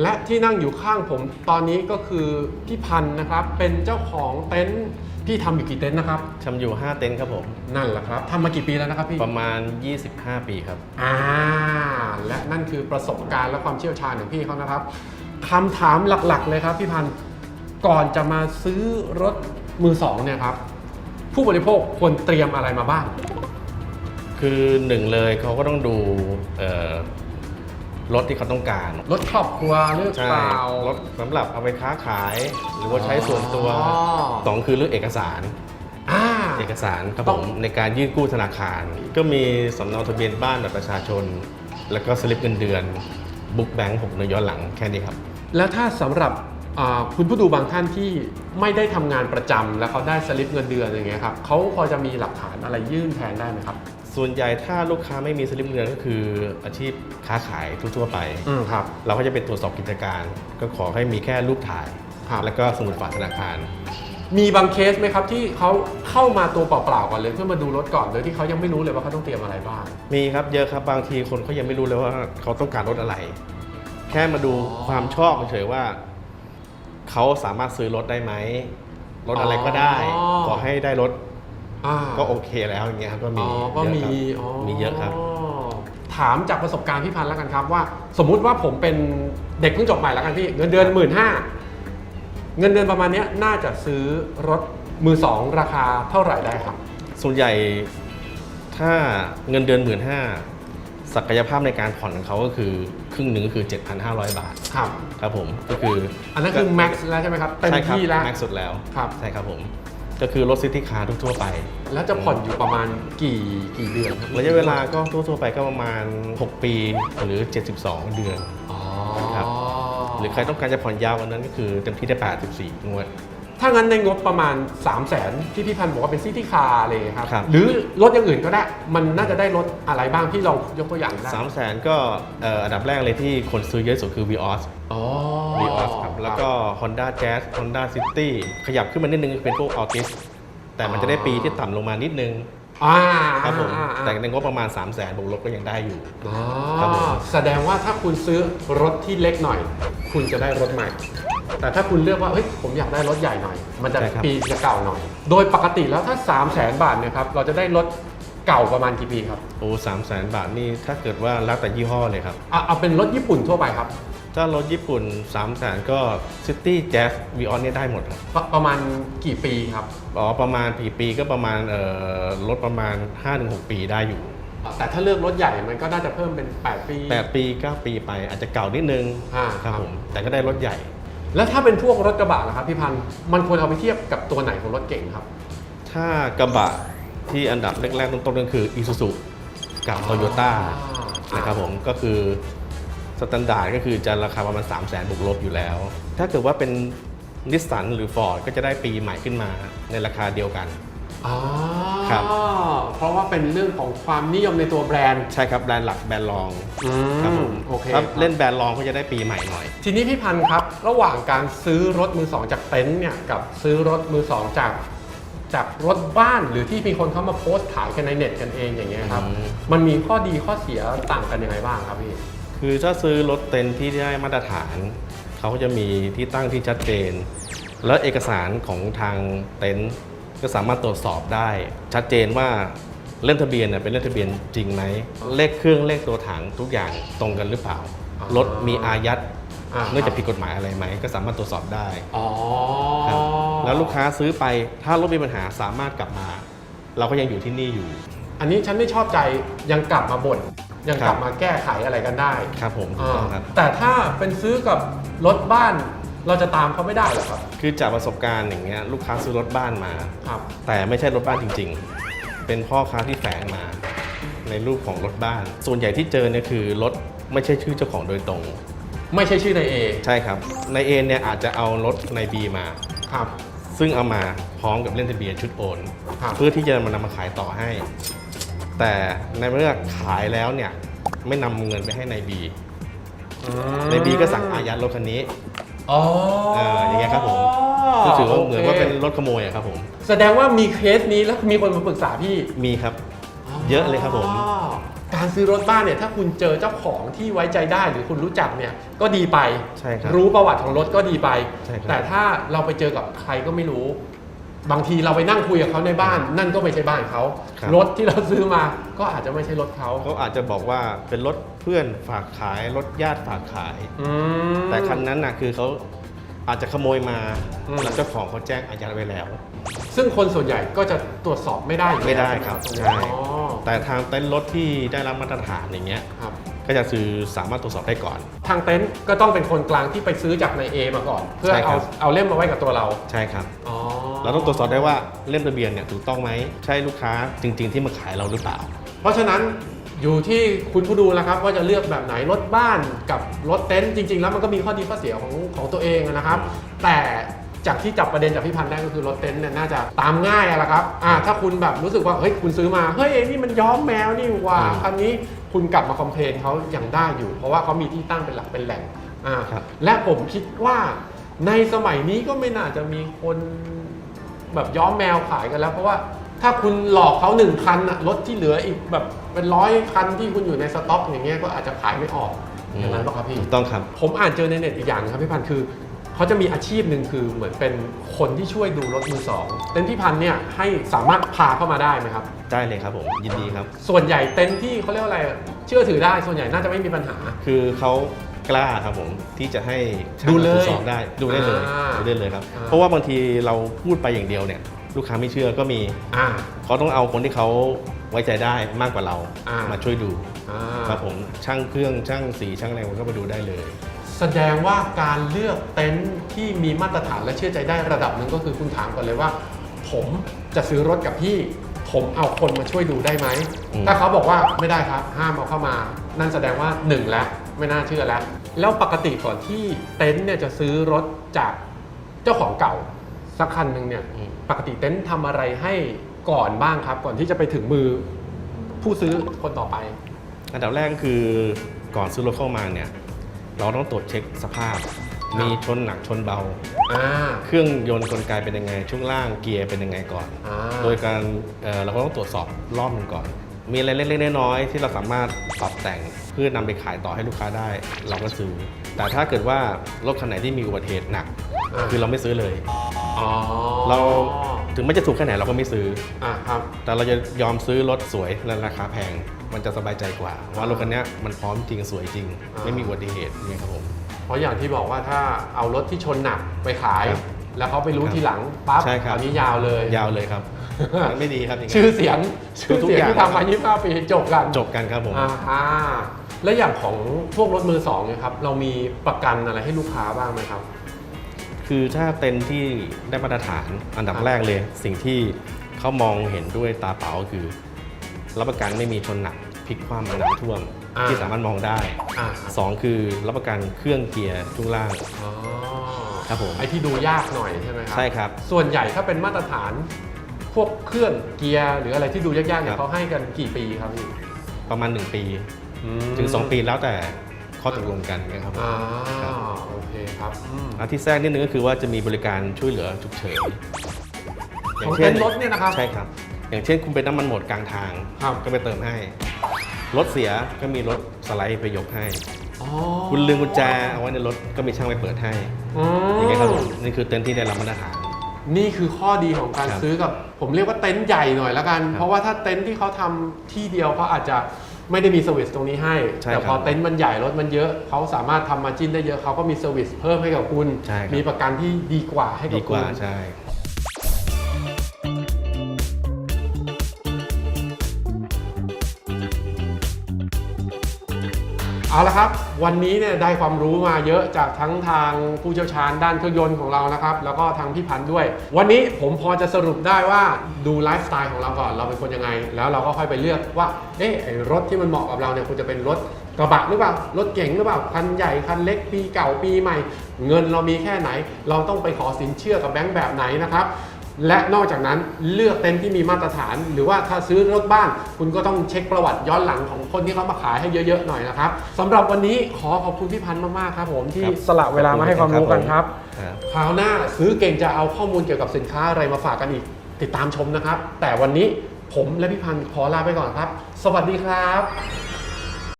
และที่นั่งอยู่ข้างผมตอนนี้ก็คือพี่พันธ์นะครับ เป็นเจ้าของเต็นท์พี่ทำอยู่กี่เต็นท์นะครับ ทำอยู่ 5 เต็นท์ครับผม นั่นแหละครับทำมากี่ปีแล้วนะครับพี่ ประมาณ 25 ปีครับ อ่า และนั่นคือประสบการณ์และความเชี่ยวชาญของพี่เขานะครับคำถามหลักๆ เลยครับพี่พันธ์ก่อนจะมาซื้อรถมือสองเนี่ยครับ ผู้บริโภคควรเตรียมอะไรมาบ้าง คือหนึ่งเลยเขาก็ต้องดูเอ่อ รถที่เขาต้องการรถครอบครัวหรือใช่เปล่า รถสำหรับเอาไปค้าขาย หรือว่าใช้ส่วนตัวอ๋อ สองคือเรื่องเอกสาร อ่า เอกสารครับต้ผอง มในการยื่นกู้ธนาคาร ก็มีสำเนาทะเบียนบ้านแบบประชาชน แล้วก็สลิปเงินเดือน บุ๊กแบงค์หกเดือนย้อนหลังแค่นี้ครับ แล้วถ้าสำหรับอ่าคุณผู้ดูบางท่านที่ไม่ได้ทำงานประจำแล้วเขาได้สลิปเงินเดือนอย่างเงี้ยครับเขาพอจะมีหลักฐานอะไรยื่นแทนได้ไหมครับ ส่วนใหญ่ถ้าลูกค้าไม่มีสลิปเงินเดือนก็คืออาชีพค้าขายทั่วๆไป อืมครับ เราก็จะเป็นตรวจสอบกิจการ ก็ขอให้มีแค่รูปถ่าย ครับ แล้วก็สมุดฝากธนาคาร มีบางเคสไหมครับที่เขาเข้ามาตัวเปล่าๆก่อนเลยเพื่อมาดูรถก่อนโดยที่เขายังไม่รู้เลยว่าเขาต้องเตรียมอะไรบ้าง มีครับเยอะครับบางทีคนเขายังไม่รู้เลยว่าเขาต้องการรถอะไร แค่มาดูอ๋อความชอบเฉยๆว่า เขาสามารถซื้อรถได้ไหมรถอะไรก็ได้ อ๋อ ขอให้ได้รถ อ่า ก็โอเคแล้วอย่างเงี้ยครับก็มีอ๋อ ก็มีเยอะอ๋อครับมีเยอะครับ ถามจากประสบการณ์พี่พันธ์แล้วกันครับว่า สมมุติว่าผมเป็นเด็กเพิ่งจบใหม่แล้วกันพี่เงินเดือนหมื่นห้าเงินเดือนประมาณเนี้ยน่าจะซื้อรถมือสองราคาเท่าไหร่ได้ครับ ส่วนใหญ่ถ้าเงินเดือนหมื่นห้าศักยภาพในการผ่อนของเขาก็คือครึ่งหนึ่งก็คือ 7,500 บาทครับ ครับผมก็คืออัอันนั้นคือแม็กซ์แล้วใช่ไหมครับเต็มใช่ครับที่แล้ว แม็กซ์สุดแล้วครับ ใช่ครับผม ก็คือรถซิตี้คาร์ทั่วๆไป แล้วจะผ่อนอยู่ประมาณกี่กี่เดือนครับระยะเวลาก็ทั่วๆไปก็ประมาณ 6 ปีหรือ 72 เดือน อ๋อครับหรือใครต้องการจะผ่อนยาวกว่านั้นก็คือเต็มที่ได้ 84งวด ถ้างั้นในงบประมาณ 3 0 0แสนที่พี่พันธ์บอกว่าเป็นซิตี้คาร์อะไรอย่างเงี้ยครับ ครับ หรือรถอย่างอื่นก็ได้ มันน่าจะได้รถอะไรบ้างที่เรายกตัวอย่างได้3 0 0แสนก็เอ่ออันดับแรกเลยที่คนซื้อเยอะที่สุดคือ Vios อ๋อ Vios ครับแล้วก็ Honda Jazz Honda City ขยับขึ้นมานิดนึงเป็นพวก Altis แต่มันจะได้ปีที่ต่ำลงมานิดนึงอ่าครับผมอ่าอ่าแต่ในงบประมาณ 3 0 0แสนบวกลบก็ยังได้อยู่ อ๋อครับผม แสดงว่าถ้าคุณซื้อรถที่เล็กหน่อย คุณจะได้รถใหม่ แต่ถ้าคุณเลือกว่าเฮ้ยผมอยากได้รถใหญ่หน่อย มันจะปีจะเก่าหน่อย โดยปกติแล้วถ้า 3 0 0แสนบาทเนี่ยครับเราจะได้รถเก่าประมาณกี่ปีครับโอ้สามแสนบาทนี่ถ้าเกิดว่าแล้วแต่ยี่ห้อเลยครับ อะเอาเป็นรถญี่ปุ่นทั่วไปครับถ้ารถญี่ปุ่น3 0 0แสนก็ City Jazz Vios เนี่ยได้หมดครับประประมาณกี่ปีครับอ๋อประมาณปีปีก็ประมาณเอ่อลดประมาณ 5-6 ปีได้อยู่แต่ถ้าเลือกรถใหญ่มันก็น่าจะเพิ่มเป็น 8 ปี 8 ปี 9 ปีไปอาจจะเก่านิดนึงอ่าครับผมแต่ก็ได้รถใหญ่ แล้วถ้าเป็นพวกรถกระบะล่ะครับพี่พันธ์มันควรเอาไปเทียบกับตัวไหนของรถเก่งครับ ถ้ากระบะที่อันดับแรกๆต้นๆก็คือ Isuzu กับ Toyota นะครับผมก็คือสแตนดาร์ดก็คือจะราคาประมาณ 3 0 0แสนบวกลบอยู่แล้ว ถ้าเกิดว่าเป็นนิสสันหรือ Ford ก็จะได้ปีใหม่ขึ้นมาในราคาเดียวกันอ๋อ ครับ เพราะว่าเป็นเรื่องของความนิยมในตัวแบรนด์ใช่ครับแบรนด์หลักแบรนด์รองอืครับผมโอเคถ้าครับเล่นแบรนด์รองก็จะได้ปีใหม่หน่อย ทีนี้พี่พันธ์ครับ ระหว่างการซื้อรถมือสองจากเต็นท์เนี่ยกับซื้อรถมือสองจากจากรถบ้านหรือที่มีคนเข้ามาโพสต์ขายกันในเน็ตกันเองอย่างเงี้ยครับ อืม มันมีข้อดีข้อเสียต่างกันยังไงบ้างครับพี่ คือถ้าซื้อรถเต็นท์ที่ได้มาตรฐาน เขาก็จะมีที่ตั้งที่ชัดเจน แล้วเอกสารของทางเต็นท์ ก็สามารถตรวจสอบได้ ชัดเจนว่าเล่มทะเบียนเนี่ยเป็นเล่มทะเบียนจริงไหมเลขเครื่องเลขตัวถังทุกอย่างตรงกันหรือเปล่าอ๋อรถมีอายัดอ่าเนื่องจากผิดกฎหมายอะไรไหม ก็สามารถตรวจสอบได้อ๋อครับแล้วลูกค้าซื้อไปถ้ารถมีปัญหาสามารถกลับมา เราก็ยังอยู่ที่นี่อยู่ อันนี้ฉันไม่ชอบใจยังกลับมาบ่นยังกลับครับมาแก้ไขอะไรกันได้ ครับผมถูกต้องครับแต่ถ้าเป็นซื้อกับรถบ้าน เราจะตามเขาไม่ได้เหรอครับ คือจากประสบการณ์อย่างเงี้ยลูกค้าซื้อรถบ้านมา ครับ แต่ไม่ใช่รถบ้านจริง ๆ เป็นพ่อค้าที่แฝงมา ในรูปของรถบ้าน ส่วนใหญ่ที่เจอเนี่ยคือรถไม่ใช่ชื่อเจ้าของโดยตรง ไม่ใช่ชื่อในเอใช่ครับในเอเนี่ยอาจจะเอารถในบีมา ครับ ซึ่งเอามาพร้อมกับเล่นทะเบียนชุดโอน ครับ เพื่อที่จะมานำมาขายต่อให้ แต่ในเมื่อขายแล้วเนี่ยไม่นำเงินไปให้ในบีในบีก็สั่งอายัดรถคันนี้ อ๋อเอออย่างเงี้ยครับผมก็ถือว่าเหมือนว่าเป็นรถขโมยอะครับผม แสดงว่ามีเคสนี้แล้วมีคนมาปรึกษาพี่ มีครับ เยอะเลยครับผม อ๋อการซื้อรถบ้านเนี่ยถ้าคุณเจอเจ้าของที่ไว้ใจได้หรือคุณรู้จักเนี่ยก็ดีไปใช่ครับรู้ประวัติของรถก็ดีไป ใช่ครับ แต่ถ้าเราไปเจอกับใครก็ไม่รู้ บางทีเราไปนั่งคุยกับเขาในบ้าน นั่นก็ไม่ใช่บ้านเขาครับ รถที่เราซื้อมาก็อาจจะไม่ใช่รถเขาเขาอาจจะบอกว่าเป็นรถเพื่อนฝากขายรถญาติฝากขาย อืม แต่คันนั้นนะคือเขาอาจจะขโมยมาอืม แล้วเจ้าของเขาแจ้งอายัดไว้แล้ว ซึ่งคนส่วนใหญ่ก็จะตรวจสอบไม่ได้อยู่แล้วไม่ได้ครับใช่ใช่ไหมอ๋อแต่ทางเต็นท์รถที่ได้รับมาตรฐานอย่างเงี้ย ครับ ก็จะซื้อสามารถตรวจสอบได้ก่อน ทางเต็นท์ก็ต้องเป็นคนกลางที่ไปซื้อจากนายเอมาก่อน เพื่อใช่ครัเอาบ เอาเล่มมาไว้กับตัวเรา ใช่ครับ อ๋อ เราต้องตรวจสอบได้ว่าเล่มทะเบียนเนี่ยถูกต้องไหมใช่ลูกค้าจริง ๆ ที่มาขายเราหรือเปล่า เพราะฉะนั้นอยู่ที่คุณผู้ดูแล้วครับว่าจะเลือกแบบไหนรถบ้านกับรถเต็นท์จริง ๆ แล้วมันก็มีข้อดีข้อเสียของของตัวเองนะครับ แต่จากที่จับประเด็นจากพี่พันธ์ได้ก็คือรถเต็นท์เนี่ยน่าจะตามง่ายอะละครับอ่าถ้าคุณแบบรู้สึกว่าเฮ้ยคุณซื้อมาเฮ้ยไอ้นี่มันย้อมแมวนี่หว่าอืมคันนี้คุณกลับมาคอมเพลนเขาอย่างได้อยู่ เพราะว่าเขามีที่ตั้งเป็นหลักเป็นแหล่งอ่าครับ และผมคิดว่าในสมัยนี้ก็ไม่น่าจะมีคน แบบย้อมแมวขายกันแล้ว เพราะว่าถ้าคุณหลอกเขาหนึ่งคันอะรถที่เหลืออีกแบบเป็นร้อยคันที่คุณอยู่ในสต็อกอย่างเงี้ยก็อาจจะขายไม่ออกอย่างนั้นป่ะครับพี่ถูกต้องครับ ผมอ่านเจอในเน็ตอีกอย่างนะครับพี่พันธ์คือเขาจะมีอาชีพหนึ่งคือเหมือนเป็นคนที่ช่วยดูรถมือสองเต็นท์พี่พันธ์เนี่ยให้สามารถพาเข้ามาได้ไหมครับ ได้เลยครับผมยินดีครับ ส่วนใหญ่เต็นท์ที่เขาเรียกว่าอะไรเชื่อถือได้ส่วนใหญ่น่าจะไม่มีปัญหา คือเขา กล้าครับผมที่จะให้ช่างดูเลยตรวจสอบได้ดูได้เลยอ่าดูได้เลยครับ อ่า เพราะว่าบางทีเราพูดไปอย่างเดียวเนี่ย ลูกค้าไม่เชื่อก็มีอ่า เขาต้องเอาคนที่เขาไว้ใจได้มากกว่าเราอ่าม มาช่วยดูอ่าครับผมช่างเครื่องช่างสีช่างอะไรมันก็มาดูได้เลย แสดงว่าการเลือกเต็นท์ที่มีมาตรฐานและเชื่อใจได้ระดับหนึ่งก็คือคุณถามก่อนเลยว่า ผมจะซื้อรถกับพี่ ผมเอาคนมาช่วยดูได้ไหม อืม ถ้าเขาบอกว่าไม่ได้ครับ ห้ามเอาเข้ามา นั่นแสดงว่าหนึ่งแล้ว ไม่น่าเชื่อแล้ว แล้วปกติก่อนที่เต็นท์เนี่ยจะซื้อรถจากเจ้าของเก่าสักคันหนึ่งเนี่ยอืมปกติเต็นท์ทำอะไรให้ก่อนบ้างครับ ก่อนที่จะไปถึงมือผู้ซื้อคนต่อไปอันดับแรกก็คือก่อนซื้อรถเข้ามาเนี่ยเราต้องตรวจเช็คสภาพ มีชนหนักชนเบาอ่าเครื่องยนต์กลไกเป็นยังไง ช่วงล่างเกียร์เป็นยังไงก่อนอ่าโดยการเอ่อเราก็ต้องตรวจสอบรอบหนึงก่อน มีอะไรเล็กๆน้อยๆที่เราสามารถปรับแต่งเพื่อนำไปขายต่อให้ลูกค้าได้ เราก็ซื้อ แต่ถ้าเกิดว่ารถคันไหนที่มีอุบัติเหตุหนักอ่าคือเราไม่ซื้อเลยอ๋อเราถึงไม่จะถูกแค่ไหนเราก็ไม่ซื้ออ่าครับ แต่เราจะยอมซื้อรถสวยและราคาแพง มันจะสบายใจกว่า ว่ารถคันเนี้ยมันพร้อมจริงสวยจริงอ่าไม่มีอุบัติเหตุเนี่ยครับผม เพราะอย่างที่บอกว่าถ้าเอารถที่ชนหนักไปขายครับแล้วเขาไปรู้ครับทีหลังปั๊บใช่ครับอันนี้ยาวเลย ยาวเลยครับ มันไม่ดีครับอย่างชื่เงี้อยเสียงชื่อทุกเสียงอย่างที่ทำมา 25 ปีจบกันจบกันครับผมอ่าฮะแล้วอย่างของพวกรถมือสองเนี่ยครับเรามีประกันอะไรให้ลูกค้าบ้างไหมครับ คือถ้าเต็นท์ที่ได้มาตรฐานอันดับครับ แรกเลย สิ่งที่เขามองเห็นด้วยตาเปล่าก็คือ รับประกันไม่มีชนหนักพลิกคว่ำน้ำท่วม ที่สามารถมองได้อ่าสองคือรับประกันเครื่องเกียร์ช่วงล่าง อ๋อครับผม ไอที่ดูยากหน่อยใช่ไหมครัใช่ครับ ส่วนใหญ่ถ้าเป็นมาตรฐาน พวกเครื่องเกียร์หรืออะไรที่ดูยากๆเนี่ครัยบเขาให้กันกี่ปีครับพี่ประมาณ 1 ปี อืมถึง 2 ปีแล้วแต่ข้อตกลงกันนะครับผม อ่าครับ โอเคครับอืมอาที่แทรกนิดนึงก็คือว่าจะมีบริการช่วยเหลือฉุกเฉินของเต็นท์รถเนี่ยนะครับใช่ครับ อย่างเช่นคุณเป็นน้ำมันหมดกลางทาง ครับ ก็ไปเติมให้ รถเสียก็มีรถสไลด์ไปยกให้ อ๋อคุณลืมกุญแจเอาไว้ในรถก็มีช่างไปเปิดให้อืมอย่างเงี้ยครับผมนี่คือเต็นท์ที่ได้รับมาตรฐาน นี่คือข้อดีของการครับซื้อกับ ผมเรียกว่าเต็นท์ใหญ่หน่อยละกัน ครับเพราะว่าถ้าเต็นท์ที่เขาทำที่เดียวเขาอาจจะไม่ได้มีเซอร์วิสตรงนี้ให้ ใช่แต่พอครับเต็นท์มันใหญ่รถมันเยอะเขาสามารถทำมาจิ้นได้เยอะเขาก็มีเซอร์วิสเพิ่มให้กับคุณ ใช่ครับ มีประกันที่ดีกว่าให้กัดีบกคุณ ว่าใช่ เอาละครับ วันนี้เนี่ยได้ความรู้มาเยอะจากทั้งทางผู้เชี่ยวชาญด้านเครื่องยนต์ของเรานะครับ แล้วก็ทางพี่พันธ์ด้วย วันนี้ผมพอจะสรุปได้ว่าดูไลฟ์สไตล์ของเราก่อนเราเป็นคนยังไง แล้วเราก็ค่อยไปเลือกว่าเอ๊ะไอ้รถที่มันเหมาะกับเราเนี่ยควรจะเป็นรถกระบะหรือเปล่ารถเก๋งหรือเปล่าคันใหญ่คันเล็กปีเก่าปีใหม่ เงินเรามีแค่ไหน เราต้องไปขอสินเชื่อกับแบงก์แบบไหนนะครับ และนอกจากนั้นเลือกเต็นท์ที่มีมาตรฐาน หรือว่าถ้าซื้อรถบ้านคุณก็ต้องเช็คประวัติย้อนหลังของคนที่เขามาขายให้เยอะๆหน่อยนะครับสำหรับวันนี้ขอขอบคุณพี่พันธ์มากๆครับผมที่ครับสละเวลามาให้ความรู้กันครับครับคราวหน้าซื้อเก่งจะเอาข้อมูลเกี่ยวกับสินค้าอะไรมาฝากกันอีก ติดตามชมนะครับ แต่วันนี้ผมและพี่พันธ์ขอลาไปก่อนครับ สวัสดีครับ